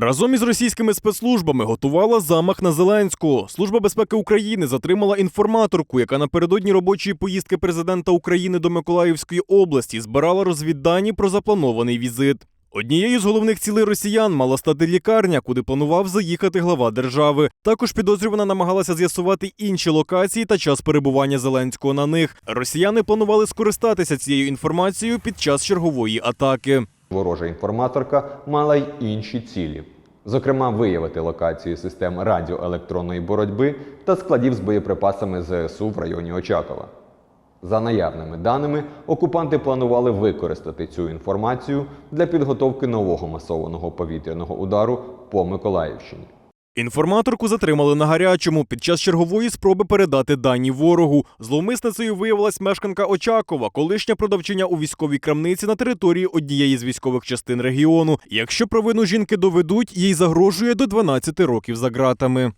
Разом із російськими спецслужбами готувала замах на Зеленського. Служба безпеки України затримала інформаторку, яка напередодні робочої поїздки президента України до Миколаївської області збирала розвіддані про запланований візит. Однією з головних цілей росіян мала стати лікарня, куди планував заїхати глава держави. Також підозрювана намагалася з'ясувати інші локації та час перебування Зеленського на них. Росіяни планували скористатися цією інформацією під час чергової атаки. Ворожа інформаторка мала й інші цілі. Зокрема, виявити локації систем радіоелектронної боротьби та складів з боєприпасами ЗСУ в районі Очакова. За наявними даними, окупанти планували використати цю інформацію для підготовки нового масованого повітряного удару по Миколаївщині. Інформаторку затримали на гарячому під час чергової спроби передати дані ворогу. Зловмисницею виявилась мешканка Очакова, колишня продавчиня у військовій крамниці на території однієї з військових частин регіону. Якщо провину жінки доведуть, їй загрожує до 12 років за ґратами.